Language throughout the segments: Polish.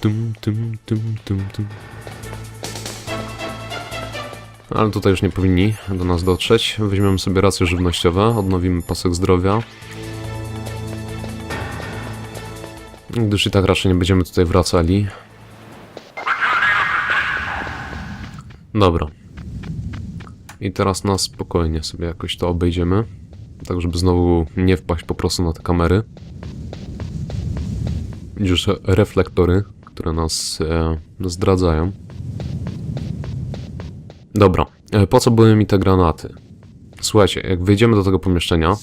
tum, tum, tum, tum, tum. Ale tutaj już nie powinni do nas dotrzeć. Weźmiemy sobie racje żywnościowe, odnowimy pasek zdrowia. Gdyż i tak raczej nie będziemy tutaj wracali. Dobra. I teraz na spokojnie sobie jakoś to obejdziemy. Tak, żeby znowu nie wpaść po prostu na te kamery. Widzisz reflektory, które nas e, zdradzają. Dobra, e, po co były mi te granaty? Słuchajcie, jak wejdziemy do tego pomieszczenia,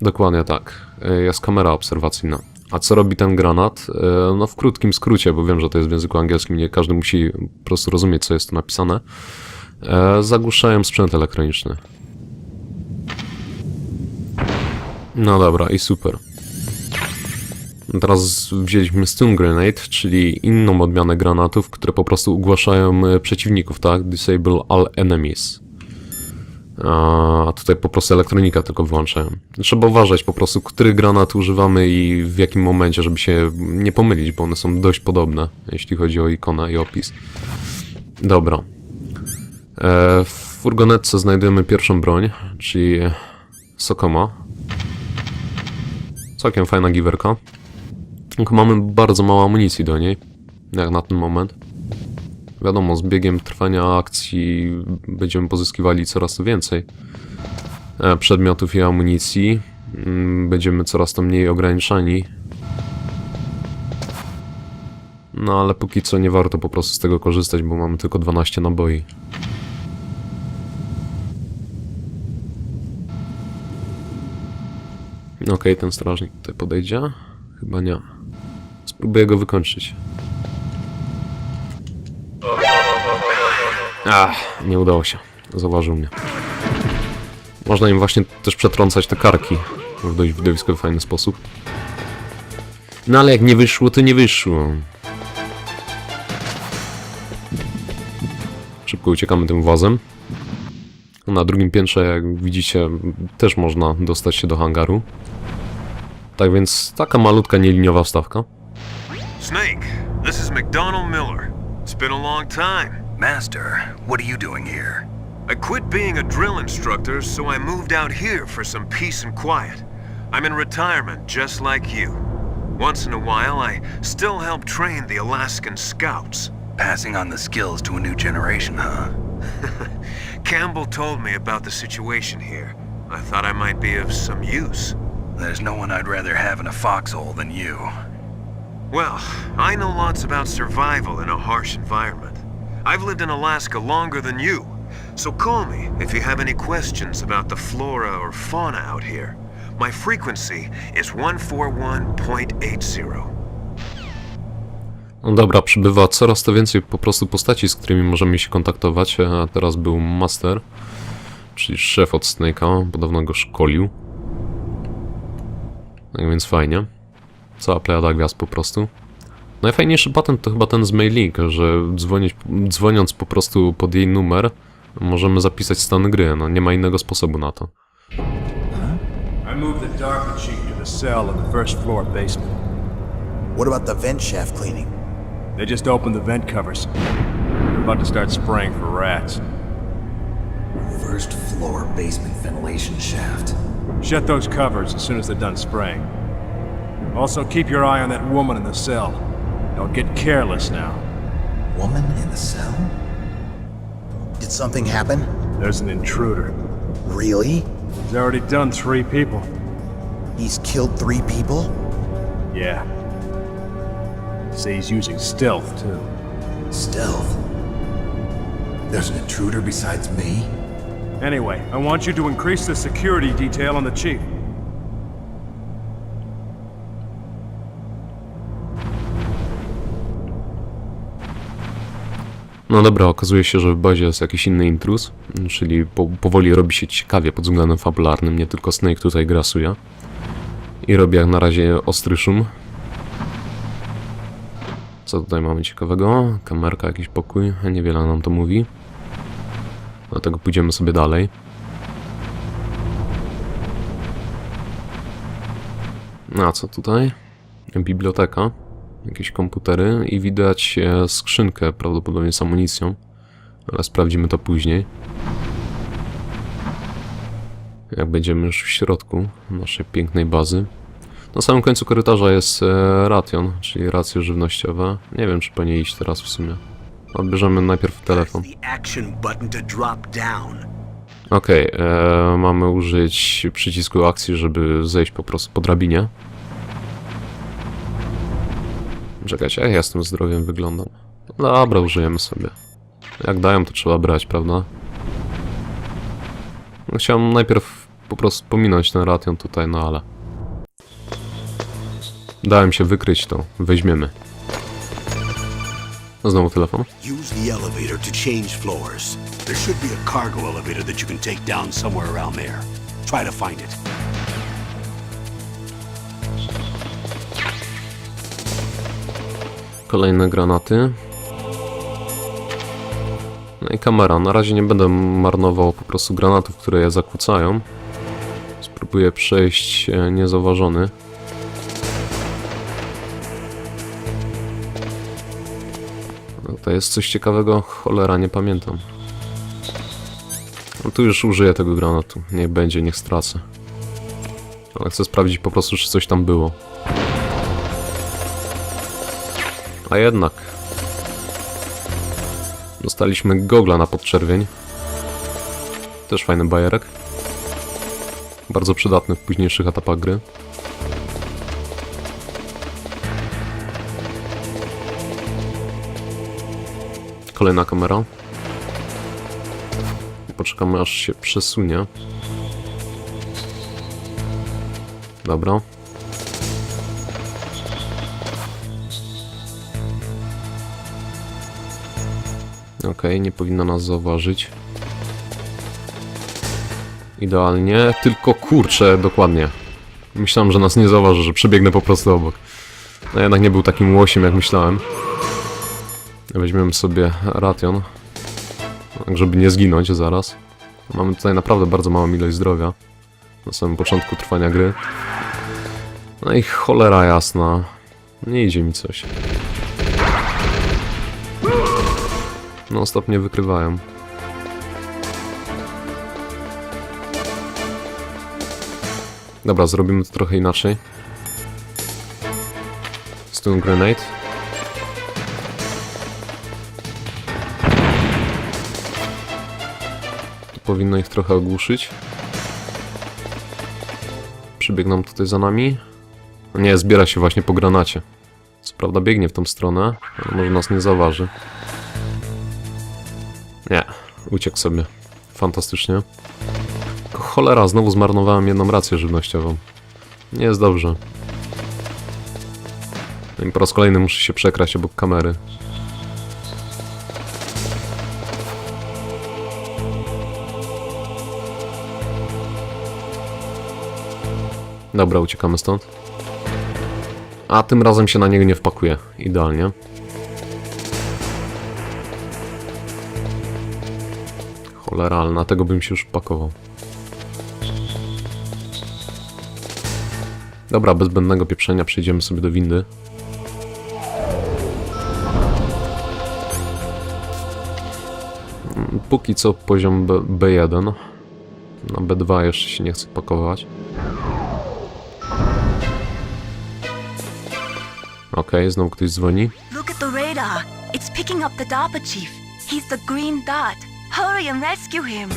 dokładnie tak, e, jest kamera obserwacyjna. A co robi ten granat? No w krótkim skrócie, bo wiem, że to jest w języku angielskim, nie każdy musi po prostu rozumieć, co jest tu napisane. Zagłuszają sprzęt elektroniczny. No dobra, i super. Teraz wzięliśmy Stun Grenade, czyli inną odmianę granatów, które po prostu ugłaszają e, przeciwników, tak? Disable all enemies. A tutaj po prostu elektronika tylko wyłączają. Trzeba uważać po prostu, który granat używamy i w jakim momencie, żeby się nie pomylić, bo one są dość podobne, jeśli chodzi o ikonę i opis. Dobra. E, w furgonetce znajdujemy pierwszą broń, czyli Sokoma. Całkiem fajna giwerka. Tylko mamy bardzo mało amunicji do niej, jak na ten moment. Wiadomo, z biegiem trwania akcji będziemy pozyskiwali coraz więcej e, przedmiotów i amunicji. Mm, Będziemy coraz to mniej ograniczani. No ale póki co nie warto po prostu z tego korzystać, bo mamy tylko 12 naboi. Okej, ten strażnik tutaj podejdzie. Chyba nie. Spróbuję go wykończyć. Ach, nie udało się. Zauważył mnie. Można im właśnie też przetrącać te karki w dość widowiskowy, fajny sposób. No ale jak nie wyszło, to nie wyszło. Szybko uciekamy tym włazem. Na drugim piętrze, jak widzicie, też można dostać się do hangaru. Tak więc taka malutka, nieliniowa wstawka. Snake, this is McDonald Miller. It's been a long time. Master, what are you doing here? I quit being a drill instructor, so I moved out here for some peace and quiet. I'm in retirement, just like you. Once in a while, I still help train the Alaskan Scouts. Passing on the skills to a new generation, huh? Campbell told me about the situation here. I thought I might be of some use. There's no one I'd rather have in a foxhole than you. Well, I know lots about survival in a harsh environment. I've lived in Alaska longer than you, so call me if you have any questions about the flora or fauna out here. My frequency is 141.80. No dobra, przybywa coraz to więcej po prostu postaci, z którymi możemy się kontaktować. A teraz był Master, czyli szef od Snake'a, podobno go szkolił. Tak więc fajnie. Cała plejada gwiazd po prostu. Najfajniejszy patent to chyba ten z Mailink, że dzwonić, dzwoniąc po prostu pod jej numer, możemy zapisać stany gry. No nie ma innego sposobu na to. I moved the Darker Chief to the cell in the first floor basement. What about the vent shaft cleaning? They just opened the vent covers. They're about to start spraying for rats. First floor basement ventilation shaft. Shut those covers as soon as they're done spraying. Also, keep your eye on that woman in the cell. Don't get careless now. Woman in the cell? Did something happen? There's an intruder. Really? He's already done three people. He's killed three people? Yeah. Say he's using stealth, too. Stealth. There's an intruder besides me? Anyway, I want you to increase the security detail on the chief. No dobra, okazuje się, że w bazie jest jakiś inny intruz, czyli po, powoli robi się ciekawie pod względem fabularnym, nie tylko Snake tutaj grasuje. I robi jak na razie ostry szum. Co tutaj mamy ciekawego? Kamerka, jakiś pokój, niewiele nam to mówi. Dlatego pójdziemy sobie dalej. No a co tutaj? Biblioteka. Jakieś komputery i widać e, skrzynkę, prawdopodobnie z amunicją, ale sprawdzimy to później. Jak będziemy już w środku naszej pięknej bazy. Na samym końcu korytarza jest e, ration, czyli racje żywnościowe. Nie wiem, czy po nie iść teraz w sumie. Odbierzemy najpierw telefon. Okej, e, mamy użyć przycisku akcji, żeby zejść po prostu po drabinie. Czekajcie, jak ja z tym zdrowiem wyglądam? Dobra, użyjemy sobie. Jak dają, to trzeba brać, prawda? Chciałem najpierw po prostu pominąć ten ration tutaj, no ale... Dałem się wykryć, to weźmiemy. No, Znowu telefon. Use the elevator to change floors. There should be a cargo elevator that you can take down somewhere around there. Try to find it. Kolejne granaty. No i kamera. Na razie nie będę marnował po prostu granatów, które je zakłócają. Spróbuję przejść e, niezauważony. No to jest coś ciekawego. Cholera, nie pamiętam. No tu już użyję tego granatu. Niech będzie, niech stracę. Ale chcę sprawdzić po prostu, czy coś tam było. A jednak. Dostaliśmy gogla na podczerwień. Też fajny bajerek. Bardzo przydatny w późniejszych etapach gry. Kolejna kamera. Poczekamy aż się przesunie. Dobra. Okej, nie powinna nas zauważyć. Idealnie, tylko kurczę, dokładnie. Myślałem, że nas nie zauważy, że przebiegnę po prostu obok. No jednak nie był takim łosiem, jak myślałem. Weźmiemy sobie ration. Tak, żeby nie zginąć zaraz. Mamy tutaj naprawdę bardzo małą ilość zdrowia. Na samym początku trwania gry. No i cholera jasna. Nie idzie mi coś. No, mnie wykrywają. Dobra, zrobimy to trochę inaczej. Stun grenade. To powinno ich trochę ogłuszyć. Przybiegną tutaj za nami. Nie, zbiera się właśnie po granacie. Co prawda biegnie w tą stronę, ale może nas nie zauważy. Nie, uciekł sobie. Fantastycznie. Cholera, znowu zmarnowałem jedną rację żywnościową. Nie jest dobrze. I po raz kolejny muszę się przekraść obok kamery. Dobra, uciekamy stąd. A tym razem się na niego nie wpakuję. Idealnie. Cholera, ale na tego bym się już pakował. Dobra, bez zbędnego pieprzenia przejdziemy sobie do windy. Mm, Póki co poziom B B1. Na B2 jeszcze się nie chcę pakować. Okej, znowu ktoś dzwoni. Look at the radar. It's picking up the DARPA chief. He's the green dot. Hurry and rescue him.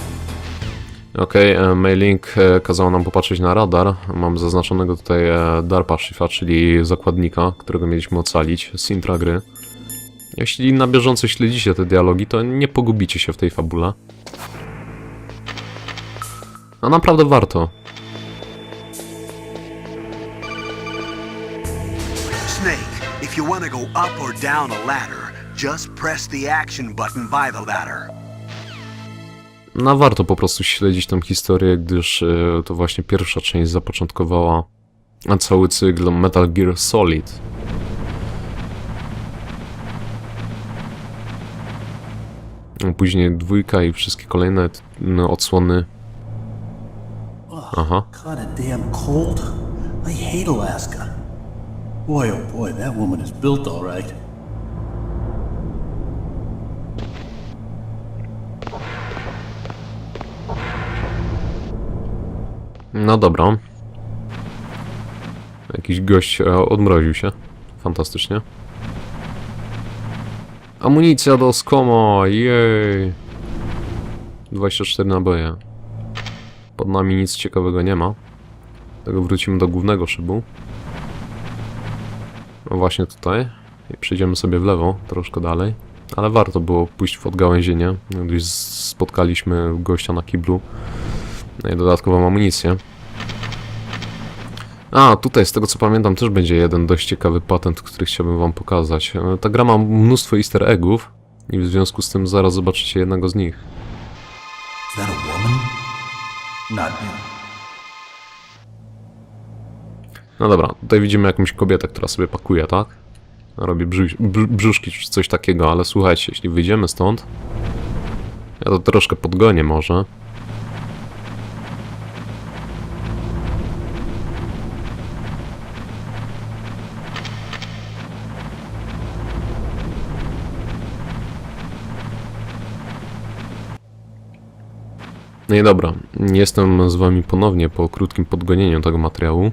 Okej, okay, mailing e, kazał nam popatrzeć na radar. Mam zaznaczonego tutaj e, DARPA Shiffa, czyli zakładnika, którego mieliśmy ocalić z intra gry. Jeśli na bieżąco śledzicie te dialogi, to nie pogubicie się w tej fabule. A naprawdę warto. Snake, if you want to go up or down a ladder, just press the action button by the ladder. No warto po prostu śledzić tą historię, gdyż e, to właśnie pierwsza część zapoczątkowała cały cykl Metal Gear Solid. Później dwójka i wszystkie kolejne no, odsłony. Aha. Alaska. Boy, oh boy, that woman is built all right. No dobra. Jakiś gość e, odmroził się. Fantastycznie. Amunicja do skoma, jej. 24 naboje. Pod nami nic ciekawego nie ma. Tego wrócimy do głównego szybu. No właśnie tutaj. I przejdziemy sobie w lewo, troszkę dalej. Ale warto było pójść w odgałęzienie, gdyż spotkaliśmy gościa na kiblu. No i dodatkową amunicję. A, tutaj z tego co pamiętam też będzie jeden dość ciekawy patent, który chciałbym wam pokazać. E, Ta gra ma mnóstwo easter eggów i w związku z tym zaraz zobaczycie jednego z nich. No dobra, tutaj widzimy jakąś kobietę, która sobie pakuje, tak? Robi brzu- br- brzuszki czy coś takiego, ale słuchajcie, jeśli wyjdziemy stąd, ja to troszkę podgonię może. No i dobra, jestem z wami ponownie po krótkim podgonieniu tego materiału.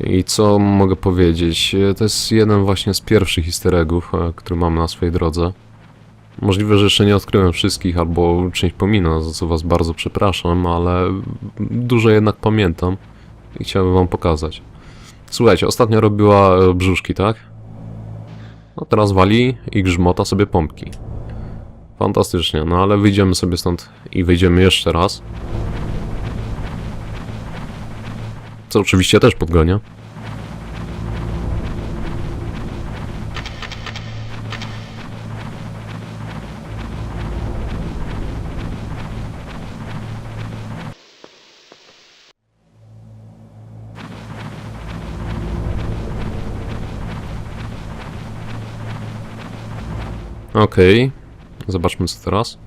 I co mogę powiedzieć? To jest jeden właśnie z pierwszych easter eggów, e, który mamy na swojej drodze. Możliwe, że jeszcze nie odkryłem wszystkich, albo część pominę, za co was bardzo przepraszam, ale dużo jednak pamiętam i chciałbym wam pokazać. Słuchajcie, ostatnio robiła e, brzuszki, tak? No teraz wali i grzmota sobie pompki. Fantastycznie, no ale wyjdziemy sobie stąd i wyjdziemy jeszcze raz. Co oczywiście też podgonię. Okej, zobaczmy co teraz.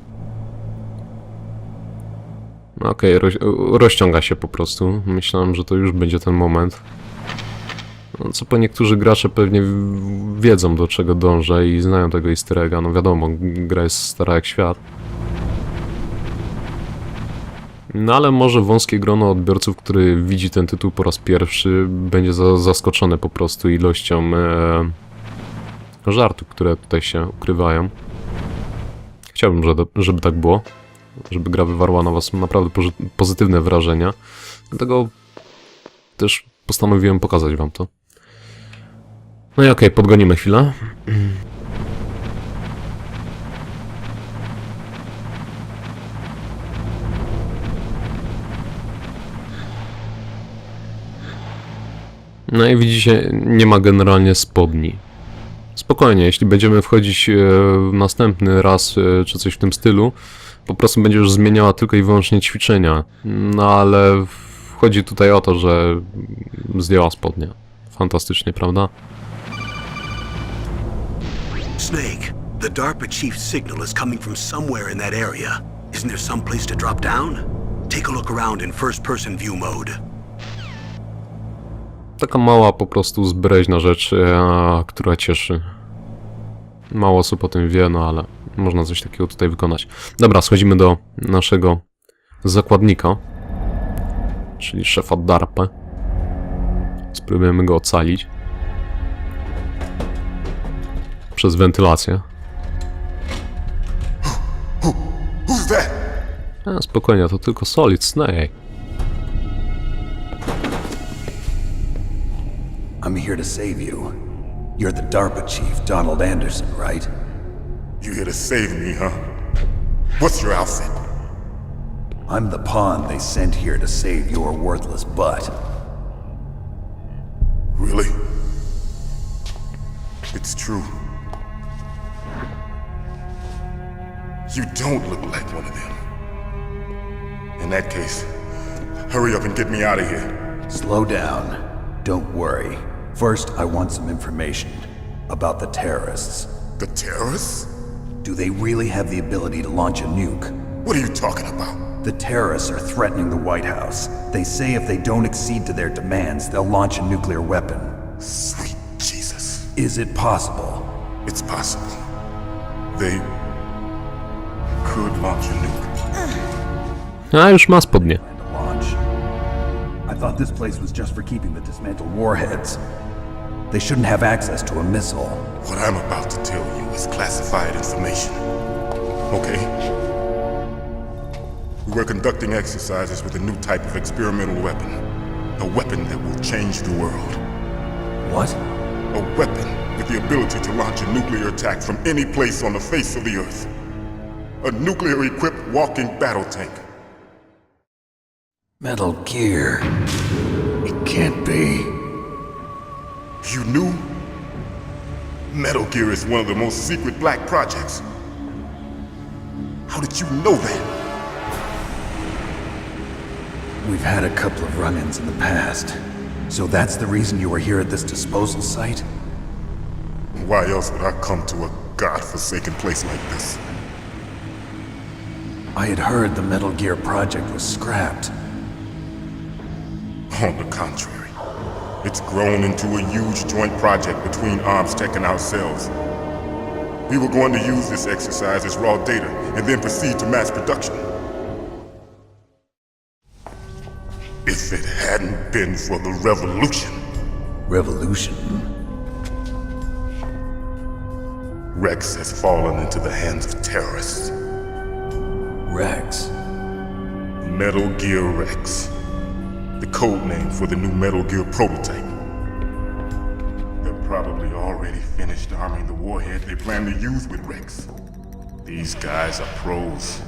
Okej, roz, rozciąga się po prostu. Myślałem, że to już będzie ten moment. No, co po niektórzy gracze pewnie wiedzą do czego dążę i znają tego easter egga. No wiadomo, gra jest stara jak świat. No ale może wąskie grono odbiorców, który widzi ten tytuł po raz pierwszy, będzie za, zaskoczone po prostu ilością e, żartów, które tutaj się ukrywają. Chciałbym, żeby, tak było żeby gra wywarła na was naprawdę pozytywne wrażenia. Dlatego też postanowiłem pokazać wam to. No i okej, podgonimy chwilę. No i widzicie, nie ma generalnie spodni. Spokojnie, jeśli będziemy wchodzić e, następny raz, e, czy coś w tym stylu, po prostu będzie już zmieniała tylko i wyłącznie ćwiczenia. No ale chodzi tutaj o to, że zdjęła spodnie. Fantastycznie, prawda? Snake, the DARPA chief's signal is coming from somewhere in that area. Isn't there some place to drop down? Take a look around in first-person view mode. Taka mała po prostu zbreźna rzecz, e, która cieszy. Mało osób o tym wie, no ale można coś takiego tutaj wykonać. Dobra, schodzimy do naszego zakładnika, czyli szefa DARPA. Spróbujemy go ocalić. Przez wentylację. A, spokojnie, to tylko Solid Snake. I'm here to save you. You're the DARPA chief, Donald Anderson, right? You here to save me, huh? What's your outfit? I'm the pawn they sent here to save your worthless butt. Really? It's true. You don't look like one of them. In that case, hurry up and get me out of here. Slow down. Don't worry. First, I want some information about the terrorists. The terrorists? Do they really have the ability to launch a nuke? What are you talking about? The terrorists are threatening the White House. They say if they don't accede to their demands, they'll launch a nuclear weapon. Sweet Jesus. Is it possible? It's possible. They could launch a nuke. A już ma spodnie. I thought this place was just for keeping the dismantled warheads. They shouldn't have access to a missile. What I'm about to tell you is classified information. Okay? We were conducting exercises with a new type of experimental weapon. A weapon that will change the world. What? A weapon with the ability to launch a nuclear attack from any place on the face of the Earth. A nuclear equipped walking battle tank. Metal Gear. It can't be. You knew? Metal Gear is one of the most secret black projects. How did you know that? We've had a couple of run ins in the past. So that's the reason you were here at this disposal site? Why else would I come to a god-forsaken place like this? I had heard the Metal Gear project was scrapped. On the contrary, it's grown into a huge joint project between ArmsTech and ourselves. We were going to use this exercise as raw data and then proceed to mass production. If it hadn't been for the revolution, Revolution? Rex has fallen into the hands of terrorists. Rex. Metal Gear Rex. The code name for the new Metal Gear prototype. They're probably already finished arming the warhead they plan to use with Rex. These guys are pros.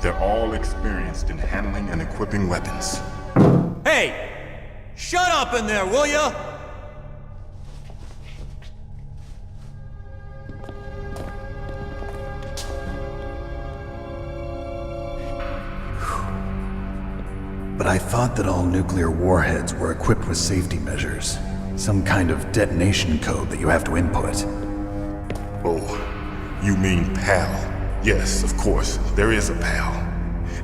They're all experienced in handling and equipping weapons. Hey! Shut up in there, will ya? Thought that all nuclear warheads were equipped with safety measures. Some kind of detonation code that you have to input. Oh, you mean PAL? Yes, of course, there is a PAL.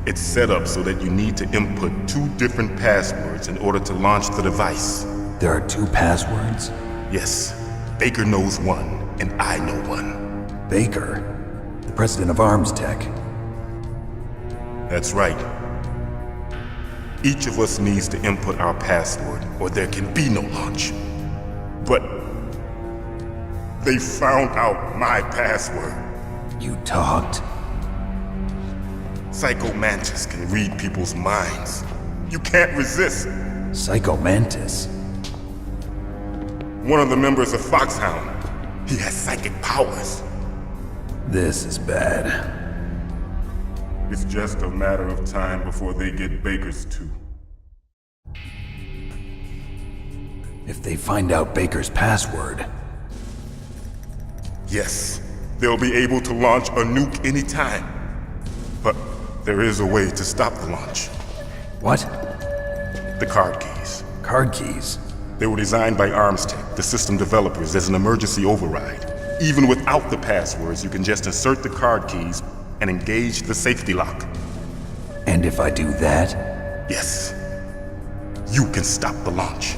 It's set up so that you need to input two different passwords in order to launch the device. There are two passwords? Yes, Baker knows one, and I know one. Baker, the president of Arms Tech. That's right. Each of us needs to input our password, or there can be no launch. But they found out my password. You talked? Psychomantis can read people's minds. You can't resist. Psychomantis? One of the members of Foxhound. He has psychic powers. This is bad. It's just a matter of time before they get Baker's too. If they find out Baker's password, Yes, they'll be able to launch a nuke anytime. But there is a way to stop the launch. what? The card keys. Card keys. They were designed by ArmsTech, the system developers, as an emergency override. Even without the passwords, you can just insert the card keys and engage the safety lock. And if I do that, Yes, you can stop the launch.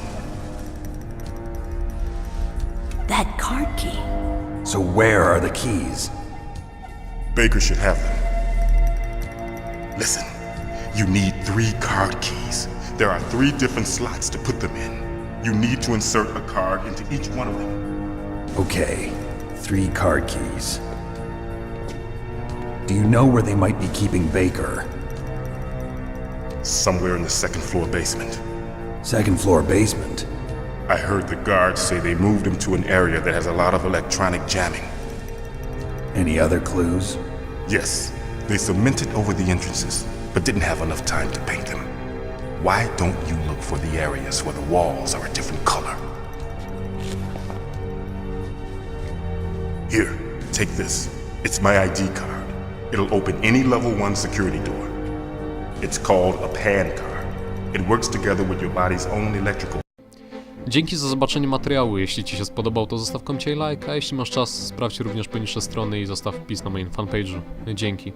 That card key. so where are the keys? Baker should have them. Listen, you need three card keys. There are three different slots to put them in. You need to insert a card into each one of them. Okay, three card keys. Do you know where they might be keeping Baker? Somewhere in the second floor basement. Second floor basement. I heard the guards say they moved him to an area that has a lot of electronic jamming. Any other clues? Yes, they cemented over the entrances, but didn't have enough time to paint them. Why don't you look for the areas where the walls are a different color? Here, take this. It's my ID card. It'll open any level 1 security door. It's called a. It works together with your body's own electrical Dzięki za zobaczenie materiału. Jeśli Ci się spodobał, to zostaw komcie i like, a jeśli masz czas, sprawdź również poniższe strony i zostaw wpis na moim fanpage'u. Dzięki.